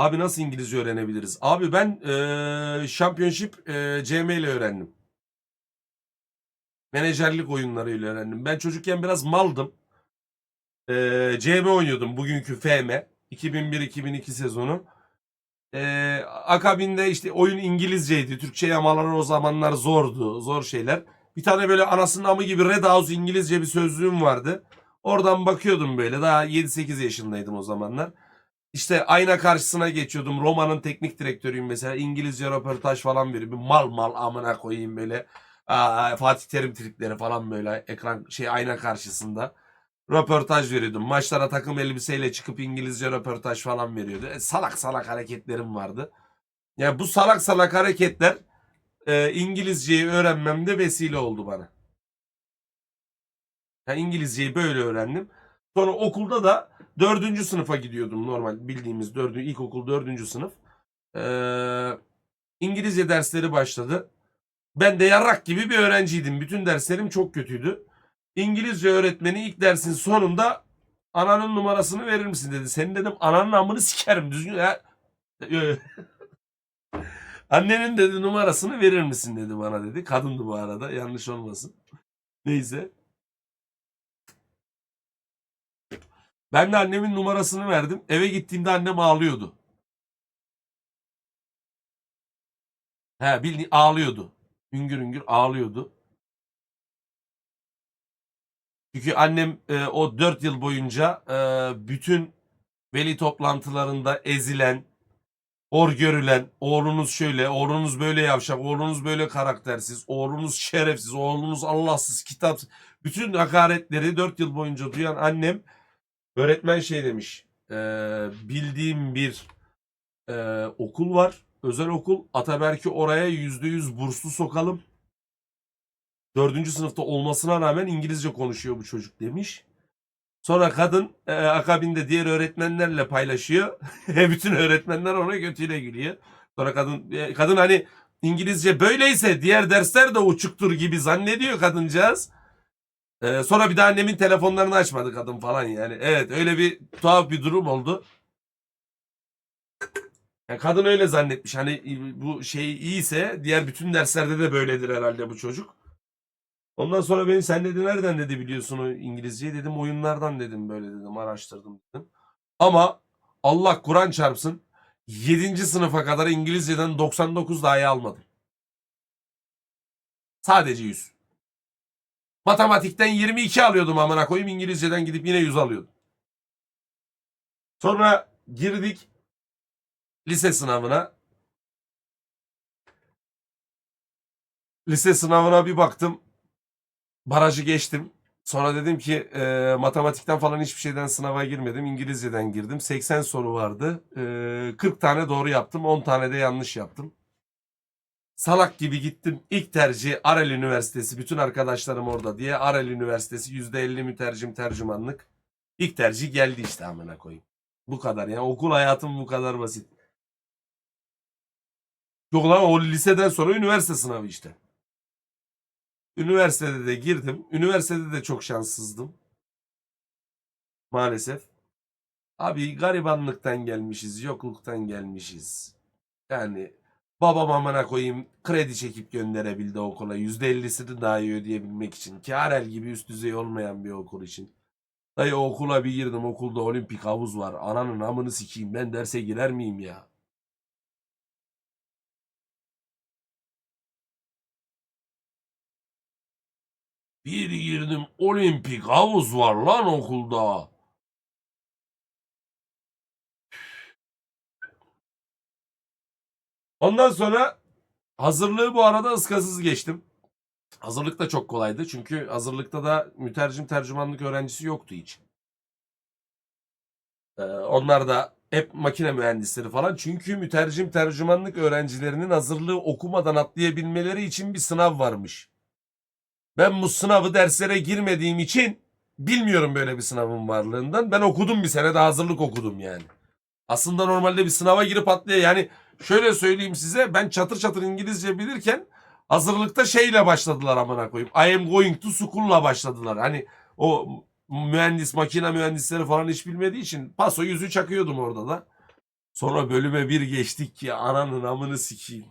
Abi nasıl İngilizce öğrenebiliriz? Abi ben eee Championship eee, CM ile öğrendim. Menajerlik oyunlarıyla öğrendim. Ben çocukken biraz maldım. Eee CM oynuyordum bugünkü FM. 2001-2002 sezonu. Eee, akabinde işte oyun İngilizceydi. Türkçe yamaları o zamanlar zordu. Zor şeyler. Bir tane böyle anasının amı gibi Red House İngilizce bir sözlüğüm vardı. Oradan bakıyordum böyle. Daha 7-8 yaşındaydım o zamanlar. İşte ayna karşısına geçiyordum. Roma'nın teknik direktörüyüm mesela. İngilizce röportaj falan veriyor. Bir mal mal amına koyayım böyle. Aa, Fatih Terim trikleri falan böyle ekran şey ayna karşısında. Röportaj veriyordum. Maçlara takım elbiseyle çıkıp İngilizce röportaj falan veriyordu. E, salak salak hareketlerim vardı. Yani bu salak salak hareketler e, İngilizceyi öğrenmemde vesile oldu bana. Yani İngilizceyi böyle öğrendim. Sonra okulda da dördüncü sınıfa gidiyordum normal bildiğimiz dördüncü ilkokul dördüncü sınıf. Ee, İngilizce dersleri başladı. Ben de yarrak gibi bir öğrenciydim. Bütün derslerim çok kötüydü. İngilizce öğretmeni ilk dersin sonunda ananın numarasını verir misin dedi. Senin dedim ananın amını sikerim düzgün. Ha. Annenin dedi numarasını verir misin dedi bana dedi. Kadındı bu arada yanlış olmasın. Neyse. Ben de annemin numarasını verdim. Eve gittiğimde annem ağlıyordu. He bildiğin ağlıyordu. Üngür üngür ağlıyordu. Çünkü annem e, o 4 yıl boyunca e, bütün veli toplantılarında ezilen, hor görülen, oğlunuz şöyle, oğlunuz böyle yavşak, oğlunuz böyle karaktersiz, oğlunuz şerefsiz, oğlunuz Allahsız, kitapsız. Bütün hakaretleri 4 yıl boyunca duyan annem öğretmen şey demiş. e, bildiğim bir e, okul var. Özel okul. Ataberk'i oraya %100 burslu sokalım. Dördüncü sınıfta olmasına rağmen İngilizce konuşuyor bu çocuk demiş. Sonra kadın e, akabinde diğer öğretmenlerle paylaşıyor. Bütün öğretmenler ona götüyle gülüyor. Sonra kadın e, kadın hani İngilizce böyleyse diğer dersler de uçuktur gibi zannediyor kadıncağız. E, sonra bir de annemin telefonlarını açmadı kadın falan yani. Evet öyle bir tuhaf bir durum oldu. Yani kadın öyle zannetmiş. Hani bu şey iyiyse diğer bütün derslerde de böyledir herhalde bu çocuk. Ondan sonra beni sen dedi nereden dedi biliyorsun o İngilizceyi dedim oyunlardan dedim böyle dedim araştırdım dedim. Ama Allah Kur'an çarpsın 7. sınıfa kadar İngilizceden 99 dahi almadım. Sadece 100. Matematikten 22 alıyordum amına koyayım İngilizceden gidip yine 100 alıyordum. Sonra girdik lise sınavına. Lise sınavına bir baktım. Barajı geçtim. Sonra dedim ki e, matematikten falan hiçbir şeyden sınava girmedim. İngilizceden girdim. 80 soru vardı. E, 40 tane doğru yaptım. 10 tane de yanlış yaptım. Salak gibi gittim. İlk tercih Arel Üniversitesi. Bütün arkadaşlarım orada diye. Arel Üniversitesi %50 mütercim tercümanlık. İlk tercih geldi işte amına koyayım. Bu kadar ya. Okul hayatım bu kadar basit. Yok lan o liseden sonra üniversite sınavı işte. Üniversitede de girdim. Üniversitede de çok şanssızdım. Maalesef. Abi garibanlıktan gelmişiz, yokluktan gelmişiz. Yani babam amına koyayım kredi çekip gönderebildi okula. %50'sini dahi ödeyebilmek için. Karel gibi üst düzey olmayan bir okul için. Dayı okula bir girdim okulda olimpik havuz var. Ananın amını sikeyim ben derse girer miyim ya? Bir girdim olimpik havuz var lan okulda. Ondan sonra hazırlığı bu arada ıskasız geçtim. Hazırlık da çok kolaydı. Çünkü hazırlıkta da mütercim tercümanlık öğrencisi yoktu hiç. Ee, onlar da hep makine mühendisleri falan. Çünkü mütercim tercümanlık öğrencilerinin hazırlığı okumadan atlayabilmeleri için bir sınav varmış. Ben bu sınavı derslere girmediğim için bilmiyorum böyle bir sınavın varlığından. Ben okudum bir sene de hazırlık okudum yani. Aslında normalde bir sınava girip atlaya yani şöyle söyleyeyim size ben çatır çatır İngilizce bilirken hazırlıkta şeyle başladılar amına koyayım. I am going to school'la başladılar. Hani o mühendis, makine mühendisleri falan hiç bilmediği için paso yüzü çakıyordum orada da. Sonra bölüme bir geçtik ki ananın amını sikeyim.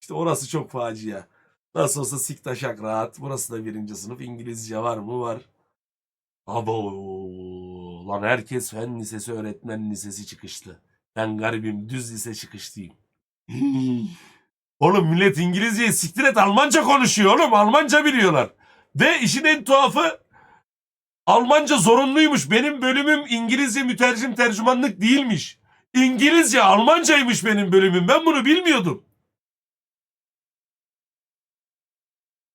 İşte orası çok facia. Nasıl olsa siktaşak rahat. Burası da birinci sınıf. İngilizce var mı? Var. Abo. Lan herkes fen lisesi öğretmen lisesi çıkışlı. Ben garibim düz lise çıkışlıyım. oğlum millet İngilizceyi siktir et Almanca konuşuyor oğlum. Almanca biliyorlar. Ve işin en tuhafı Almanca zorunluymuş. Benim bölümüm İngilizce mütercim tercümanlık değilmiş. İngilizce Almancaymış benim bölümüm. Ben bunu bilmiyordum.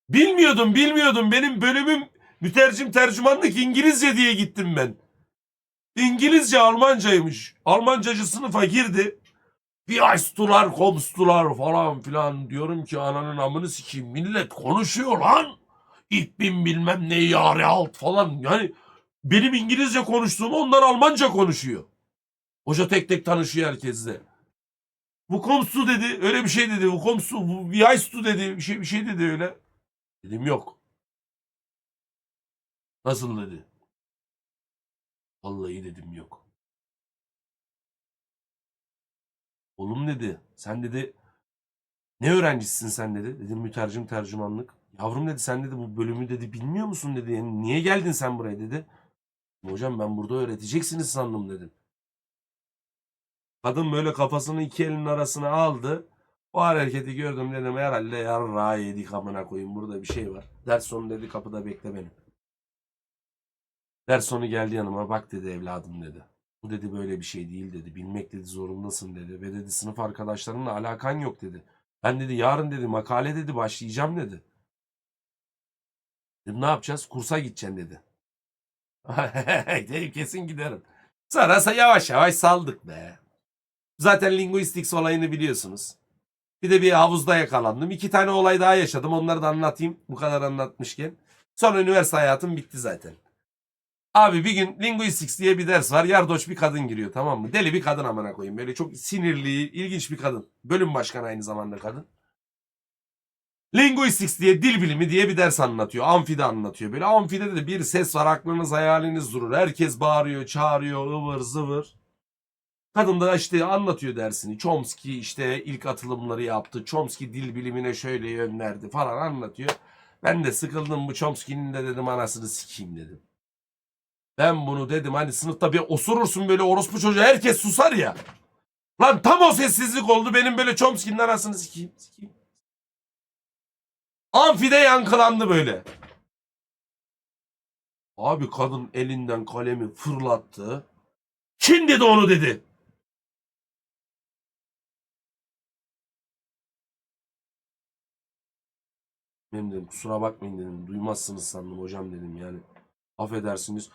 Bilmiyordum, bilmiyordum. Benim bölümüm mütercim tercümanlık İngilizce diye gittim ben. İngilizce Almancaymış. Almancacı sınıfa girdi. Bir açtılar, konstular falan filan. Diyorum ki ananın amını sikeyim. Millet konuşuyor lan. İlk bin bilmem ne yare alt falan. Yani benim İngilizce konuştuğumu onlar Almanca konuşuyor. Hoca tek tek tanışıyor herkesle. Bu komstu dedi. Öyle bir şey dedi. Bu komstu, bu yaystu dedi. Bir şey, bir şey dedi öyle. Dedim yok. Nasıl dedi. Vallahi dedim yok. Oğlum dedi. Sen dedi ne öğrencisin sen dedi. Dedim mütercim tercümanlık. Yavrum dedi sen dedi bu bölümü dedi bilmiyor musun dedi. Yani niye geldin sen buraya dedi. Hocam ben burada öğreteceksiniz sandım dedim. Kadın böyle kafasını iki elinin arasına aldı. O hareketi gördüm dedim herhalde yarrağı yedik amına koyayım burada bir şey var. Ders sonu dedi kapıda bekle beni. Ders sonu geldi yanıma bak dedi evladım dedi. Bu dedi böyle bir şey değil dedi. Bilmek dedi zorundasın dedi. Ve dedi sınıf arkadaşlarınla alakan yok dedi. Ben dedi yarın dedi makale dedi başlayacağım dedi. Dedim ne yapacağız? Kursa gideceksin dedi. Dedim kesin giderim. Sonra yavaş yavaş saldık be. Zaten linguistics olayını biliyorsunuz. Bir de bir havuzda yakalandım. İki tane olay daha yaşadım. Onları da anlatayım. Bu kadar anlatmışken. Sonra üniversite hayatım bitti zaten. Abi bir gün linguistics diye bir ders var. Yardoç bir kadın giriyor tamam mı? Deli bir kadın amına koyayım. Böyle çok sinirli, ilginç bir kadın. Bölüm başkanı aynı zamanda kadın. Linguistics diye dil bilimi diye bir ders anlatıyor. Amfide anlatıyor. Böyle amfide de bir ses var aklınız hayaliniz durur. Herkes bağırıyor, çağırıyor, ıvır zıvır. Kadın da işte anlatıyor dersini. Chomsky işte ilk atılımları yaptı. Chomsky dil bilimine şöyle yön verdi falan anlatıyor. Ben de sıkıldım bu Chomsky'nin de dedim anasını sikeyim dedim. Ben bunu dedim hani sınıfta bir osurursun böyle orospu çocuğu herkes susar ya. Lan tam o sessizlik oldu benim böyle Chomsky'nin sikeyim. sikeyim. Amfide yankılandı böyle. Abi kadın elinden kalemi fırlattı. Kim dedi onu dedi. Benim dedim kusura bakmayın dedim. Duymazsınız sandım hocam dedim yani. Affedersiniz.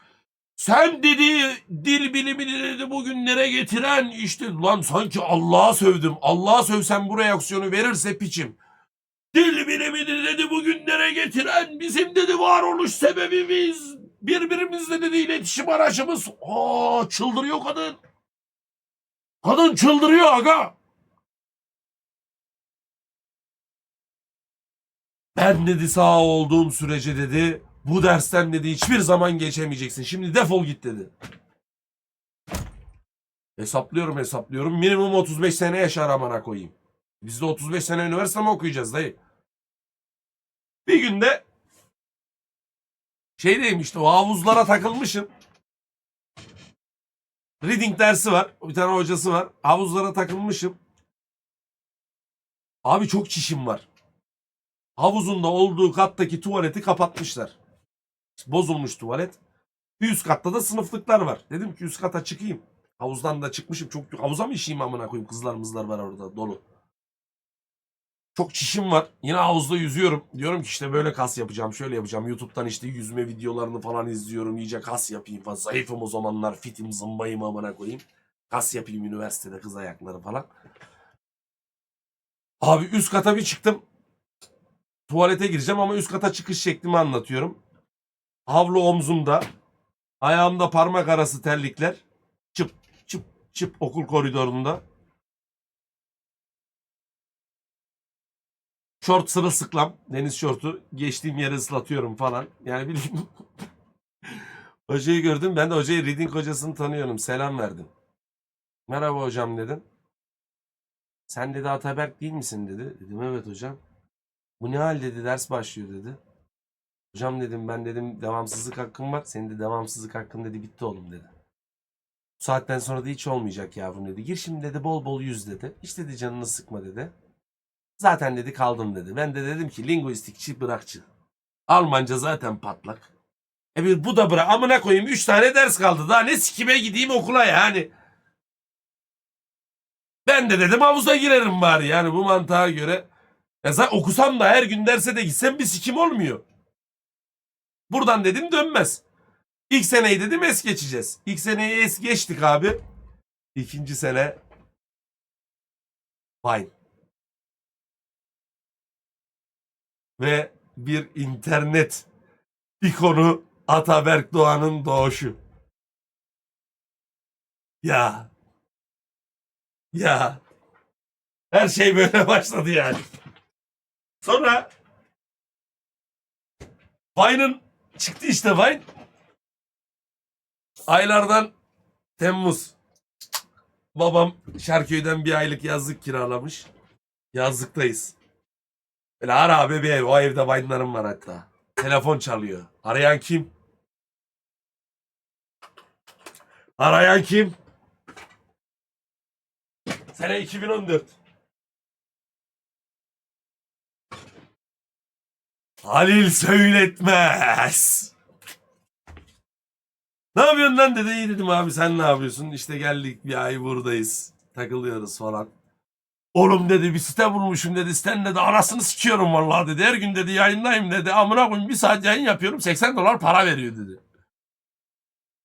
Sen dedi dil bilimini dedi bugünlere getiren işte lan sanki Allah'a sövdüm. Allah'a sövsem bu reaksiyonu verirse piçim. Dil bilimini dedi bugünlere getiren bizim dedi varoluş sebebimiz. Birbirimizle dedi iletişim aracımız. Aa çıldırıyor kadın. Kadın çıldırıyor aga. Ben dedi sağ olduğum sürece dedi bu dersten dedi hiçbir zaman geçemeyeceksin. Şimdi defol git dedi. Hesaplıyorum hesaplıyorum. Minimum 35 sene yaşar amına koyayım. Biz de 35 sene üniversite mi okuyacağız dayı? Bir günde şeydeyim işte o havuzlara takılmışım. Reading dersi var. Bir tane hocası var. Havuzlara takılmışım. Abi çok çişim var. Havuzunda olduğu kattaki tuvaleti kapatmışlar. Bozulmuş tuvalet. Bir üst katta da sınıflıklar var. Dedim ki üst kata çıkayım. Havuzdan da çıkmışım. Çok havuza mı işeyim amına koyayım? Kızlar mızlar var orada dolu. Çok çişim var. Yine havuzda yüzüyorum. Diyorum ki işte böyle kas yapacağım. Şöyle yapacağım. YouTube'dan işte yüzme videolarını falan izliyorum. İyice kas yapayım falan. Zayıfım o zamanlar. Fitim zımbayım amına koyayım. Kas yapayım üniversitede kız ayakları falan. Abi üst kata bir çıktım. Tuvalete gireceğim ama üst kata çıkış şeklimi anlatıyorum. Havlu omzumda. Ayağımda parmak arası terlikler. Çıp çıp çıp okul koridorunda. Şort sırılsıklam. Deniz şortu. Geçtiğim yeri ıslatıyorum falan. Yani bileyim. Hocayı gördüm. Ben de hocayı reading hocasını tanıyorum. Selam verdim. Merhaba hocam dedim. Sen dedi Ataberk değil misin dedi. Dedim evet hocam. Bu ne hal dedi ders başlıyor dedi. Hocam dedim ben dedim devamsızlık hakkım var. Senin de devamsızlık hakkın dedi bitti oğlum dedi. Bu saatten sonra da hiç olmayacak yavrum dedi. Gir şimdi dedi bol bol yüz dedi. Hiç dedi canını sıkma dedi. Zaten dedi kaldım dedi. Ben de dedim ki linguistikçi bırakçı. Almanca zaten patlak. E bir bu da bırak. Amına koyayım 3 tane ders kaldı. Daha ne sikime gideyim okula yani. Ben de dedim havuza girerim bari yani bu mantığa göre. Ya okusam da her gün derse de gitsem bir sikim olmuyor. Buradan dedim dönmez. İlk seneyi dedim es geçeceğiz. İlk seneyi es geçtik abi. İkinci sene Vine. Ve bir internet ikonu Ataberk Doğan'ın doğuşu. Ya. Ya. Her şey böyle başladı yani. Sonra Vine'ın çıktı işte Vine. Aylardan Temmuz. Babam Şarköy'den bir aylık yazlık kiralamış. Yazlıktayız. Böyle ara abi bir ev. O evde Vine'larım var hatta. Telefon çalıyor. Arayan kim? Arayan kim? Sene 2014. Halil söyletmez. Ne yapıyorsun lan dedi. İyi dedim abi sen ne yapıyorsun? İşte geldik bir ay buradayız. Takılıyoruz falan. Oğlum dedi bir site bulmuşum dedi. Sitenin dedi arasını sikiyorum vallahi dedi. Her gün dedi yayındayım dedi. Amına koyayım bir saat yayın yapıyorum 80 dolar para veriyor dedi.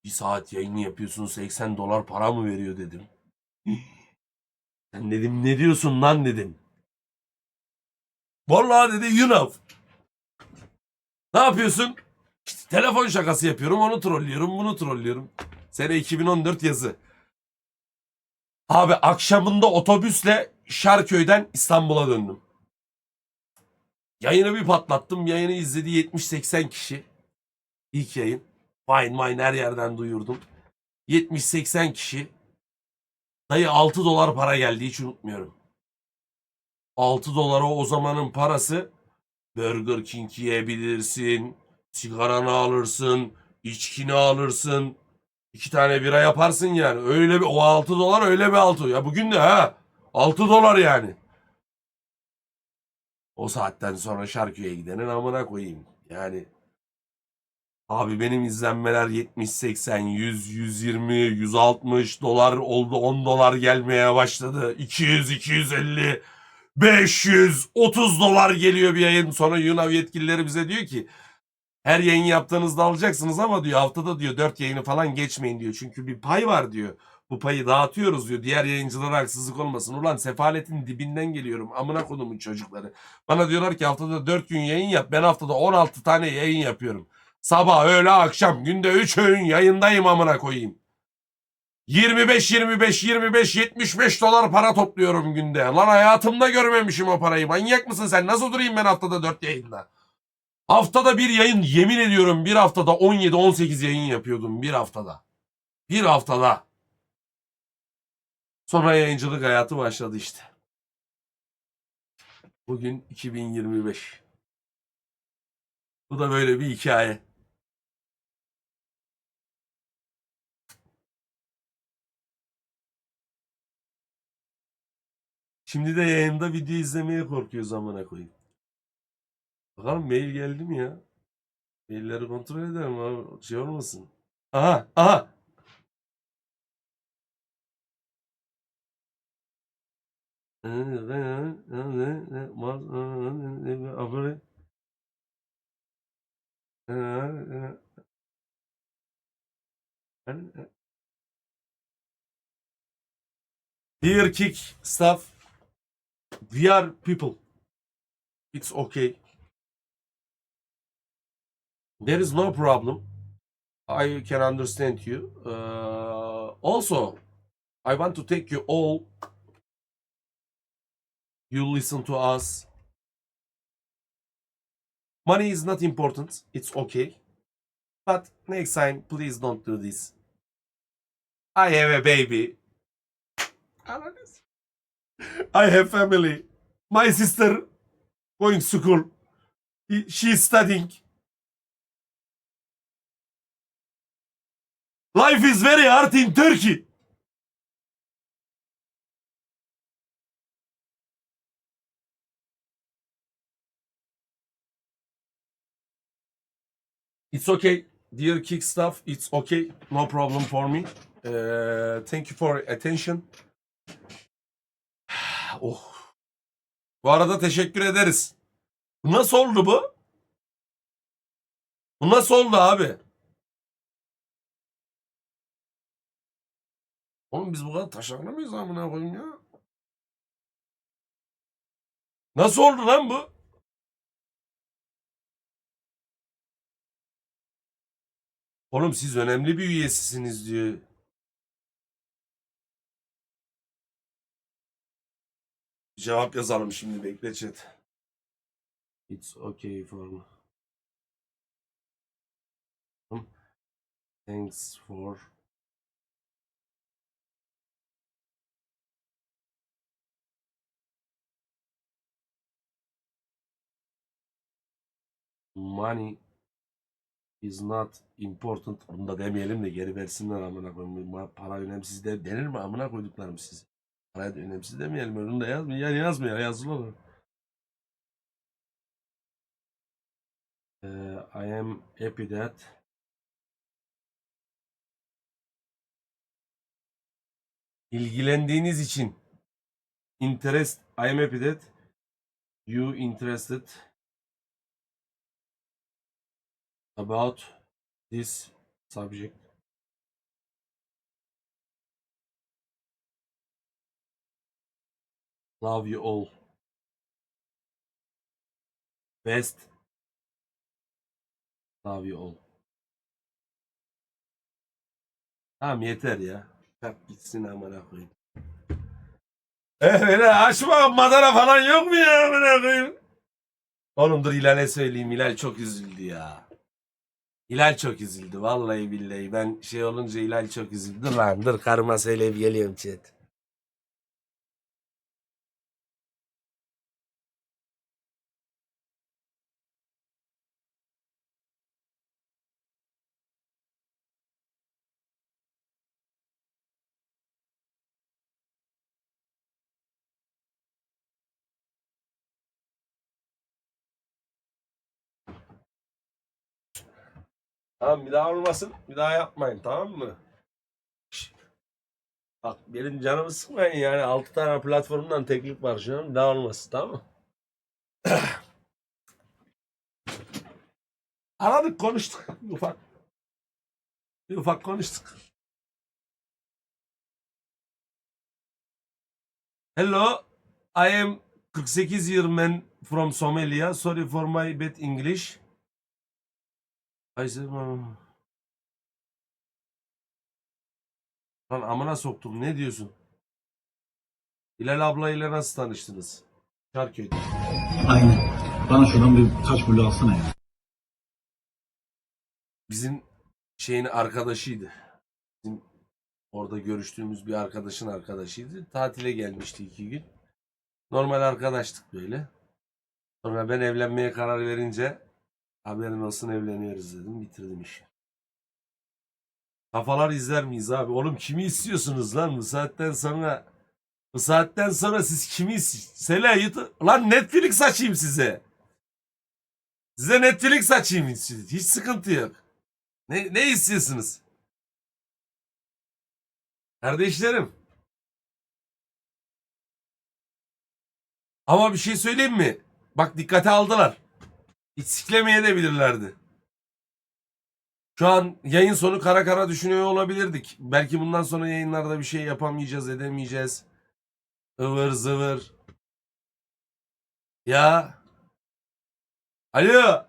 Bir saat yayın yapıyorsun 80 dolar para mı veriyor dedim. Sen dedim ne diyorsun lan dedim. Vallahi dedi you know. Ne yapıyorsun? İşte telefon şakası yapıyorum onu trollüyorum bunu trollüyorum. Sene 2014 yazı. Abi akşamında otobüsle Şarköy'den İstanbul'a döndüm. Yayını bir patlattım. Yayını izledi 70-80 kişi. İlk yayın. Fine mine her yerden duyurdum. 70-80 kişi. Dayı 6 dolar para geldi hiç unutmuyorum. 6 dolara o zamanın parası Burger King yiyebilirsin. Sigaranı alırsın. içkini alırsın. iki tane bira yaparsın yani. Öyle bir o 6 dolar öyle bir 6. Ya bugün de ha 6 dolar yani. O saatten sonra Şarköy'e gidenin amına koyayım. Yani Abi benim izlenmeler 70, 80, 100, 120, 160 dolar oldu. 10 dolar gelmeye başladı. 200, 250, 500, 30 dolar geliyor bir yayın. Sonra Yunav yetkilileri bize diyor ki her yayın yaptığınızda alacaksınız ama diyor haftada diyor 4 yayını falan geçmeyin diyor. Çünkü bir pay var diyor. Bu payı dağıtıyoruz diyor. Diğer yayıncılara haksızlık olmasın. Ulan sefaletin dibinden geliyorum. Amına kodumun çocukları. Bana diyorlar ki haftada 4 gün yayın yap. Ben haftada 16 tane yayın yapıyorum. Sabah, öğle, akşam günde 3 öğün yayındayım amına koyayım. 25 25 25 75 dolar para topluyorum günde. Lan hayatımda görmemişim o parayı. Manyak mısın sen? Nasıl durayım ben haftada 4 yayında? Haftada bir yayın yemin ediyorum bir haftada 17 18 yayın yapıyordum bir haftada. Bir haftada. Sonra yayıncılık hayatı başladı işte. Bugün 2025. Bu da böyle bir hikaye. Şimdi de yayında video izlemeye korkuyoruz amına koyayım. Bakalım mail geldi mi ya? Mailleri kontrol edelim abi. Şey olmasın. Aha, aha. Abone. Dear kick stuff, we are people. It's okay. There is no problem. I can understand you. Uh, also, I want to take you all. You listen to us. Money is not important. It's okay. But next time, please don't do this. I have a baby. I have family. My sister going school. He- She is studying. Life is very hard in Turkey. It's okay, dear kick stuff. It's okay, no problem for me. Uh, thank you for attention. Oh. Bu arada teşekkür ederiz. Bu nasıl oldu bu? Bu nasıl oldu abi? Oğlum biz bu kadar taşaklı mıyız amına koyayım ya? Nasıl oldu lan bu? Oğlum siz önemli bir üyesisiniz diyor. Cevap yazalım şimdi bekle chat. It's okay for me. Thanks for money is not important. Bunu da demeyelim de geri versinler amına koyayım. Para önemsiz de denir mi amına koyduklarım siz? Para önemsiz demeyelim. Da yazmıyor. Yani yazmıyor. Yazılı olur. Ee, I am happy that ilgilendiğiniz için interest I am happy that you interested about this subject. Love you all. Best. Love you all. Tamam yeter ya. Kalk gitsin amına koyayım. Eh öyle açma madara falan yok mu ya amına koyayım? Oğlum dur Hilal'e söyleyeyim. Hilal çok üzüldü ya. Hilal çok üzüldü. Vallahi billahi. Ben şey olunca Hilal çok üzüldü. Lan dur karıma söyleyip geliyorum chat. Tamam bir daha olmasın. Bir daha yapmayın tamam mı? Bak benim canımı sıkmayın yani. 6 tane platformdan teklif var şu an. Bir daha olmasın tamam mı? Aradık konuştuk. Bir ufak. Bir ufak konuştuk. Hello. I am 48 year man from Somalia. Sorry for my bad English. "Hmm." Lan amına soktum. Ne diyorsun? Hilal abla ile nasıl tanıştınız? Şarköy'de. Aynen. Bana şuradan bir kaç bulu alsana ya. Bizim şeyin arkadaşıydı. Bizim orada görüştüğümüz bir arkadaşın arkadaşıydı. Tatile gelmişti iki gün. Normal arkadaştık böyle. Sonra ben evlenmeye karar verince haberin olsun evleniyoruz dedim. Bitirdim işi. Kafalar izler miyiz abi? Oğlum kimi istiyorsunuz lan bu saatten sonra? Bu saatten sonra siz kimi? Sela YouTube... Lan Netflix açayım size. Size Netflix açayım hiç, hiç sıkıntı yok. Ne, ne istiyorsunuz? Kardeşlerim. Ama bir şey söyleyeyim mi? Bak dikkate aldılar. Hiç siklemeye de bilirlerdi. Şu an yayın sonu kara kara düşünüyor olabilirdik. Belki bundan sonra yayınlarda bir şey yapamayacağız, edemeyeceğiz. Ivır zıvır. Ya. Alo.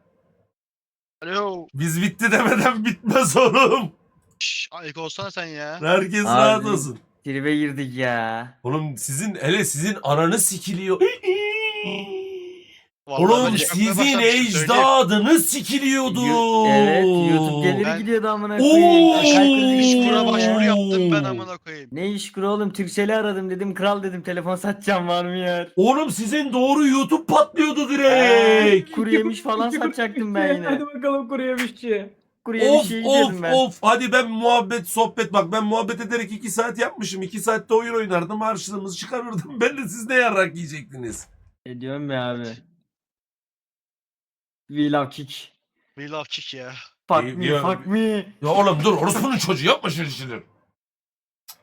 Alo. Biz bitti demeden bitmez oğlum. Şşş, ayık olsana sen ya. Herkes Abi. rahat olsun. Tribe girdik ya. Oğlum sizin hele sizin ananı sikiliyor. Vallahi Oğlum ben çökmeye sizin söyleyeyim. ecdadınız sikiliyordu. Evet YouTube geliri Ben- gidiyordu amına Oo! koyayım. İş kura başvuru yaptım ben amına koyayım. Ne iş kuru oğlum Türkcell'i aradım dedim kral dedim telefon satacağım var mı yer? Oğlum sizin doğru YouTube patlıyordu direkt. Kuru yemiş falan satacaktım ben yine. Hadi bakalım kuru yemişçi. Kuru yemiş Of şey of ben. of hadi ben muhabbet sohbet bak ben muhabbet ederek 2 saat yapmışım 2 saatte oyun oynardım harçlığımızı çıkarırdım ben de siz ne yarrak yiyecektiniz. E diyorum ya abi. We love kick. We love kick ya. Fuck İyi me diyorum. fuck me. Ya oğlum dur orospunun çocuğu yapma şöyle şeyler.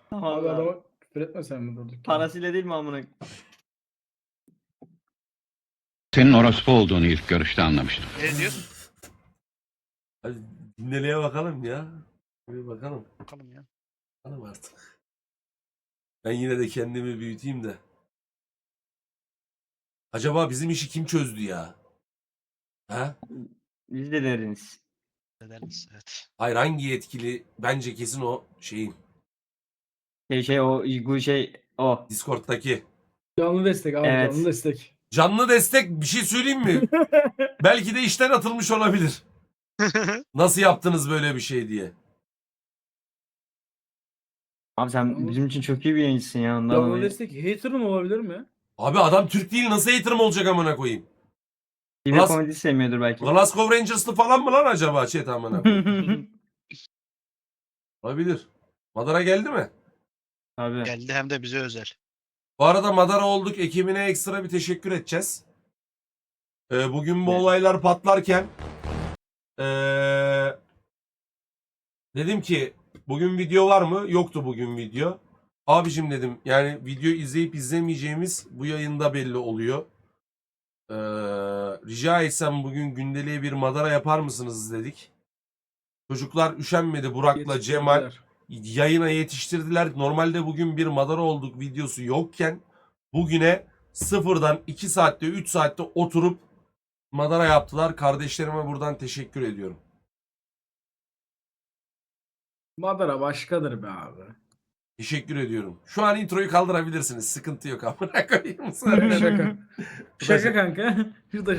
Tamam Abi abi. adama küfür etme sen mi durduk? Parasıyla değil mi amına? Senin orospu olduğunu ilk görüşte anlamıştım. Ne diyorsun? Hadi dinleliğe bakalım ya. Bir bakalım. Bakalım ya. Bakalım artık. Ben yine de kendimi büyüteyim de. Acaba bizim işi kim çözdü ya? Ha? Biz de deriniz. Ne deriz? Evet. Hayır hangi yetkili? Bence kesin o şeyin. Şey şey o bu şey o. Discord'daki. Canlı destek abi Evet. canlı destek. Canlı destek bir şey söyleyeyim mi? Belki de işten atılmış olabilir. Nasıl yaptınız böyle bir şey diye. Abi sen bizim için çok iyi bir yayıncısın ya ondan Canlı dolayı. destek hater mı olabilir mi? Abi adam Türk değil nasıl hater'ım olacak amına koyayım? TV Glas- komedi sevmiyordur belki. Glasgow Rangers'lı falan mı lan acaba chat amına koyayım? Olabilir. Madara geldi mi? Abi. Geldi hem de bize özel. Bu arada Madara olduk ekibine ekstra bir teşekkür edeceğiz. Ee, bugün bu Evet. olaylar patlarken ee, dedim ki bugün video var mı? Yoktu bugün video. Abicim dedim yani video izleyip izlemeyeceğimiz bu yayında belli oluyor. Ee, rica etsem bugün gündeliğe bir Madara yapar mısınız dedik. Çocuklar üşenmedi Burak'la Cemal yayına yetiştirdiler. Normalde bugün bir Madara olduk videosu yokken bugüne sıfırdan 2 saatte 3 saatte oturup Madara yaptılar. Kardeşlerime buradan teşekkür ediyorum. Madara başkadır be abi. Teşekkür ediyorum. Şu an introyu kaldırabilirsiniz. Sıkıntı yok amına koyayım. Şaka. Şaka kanka. Şurada şaka.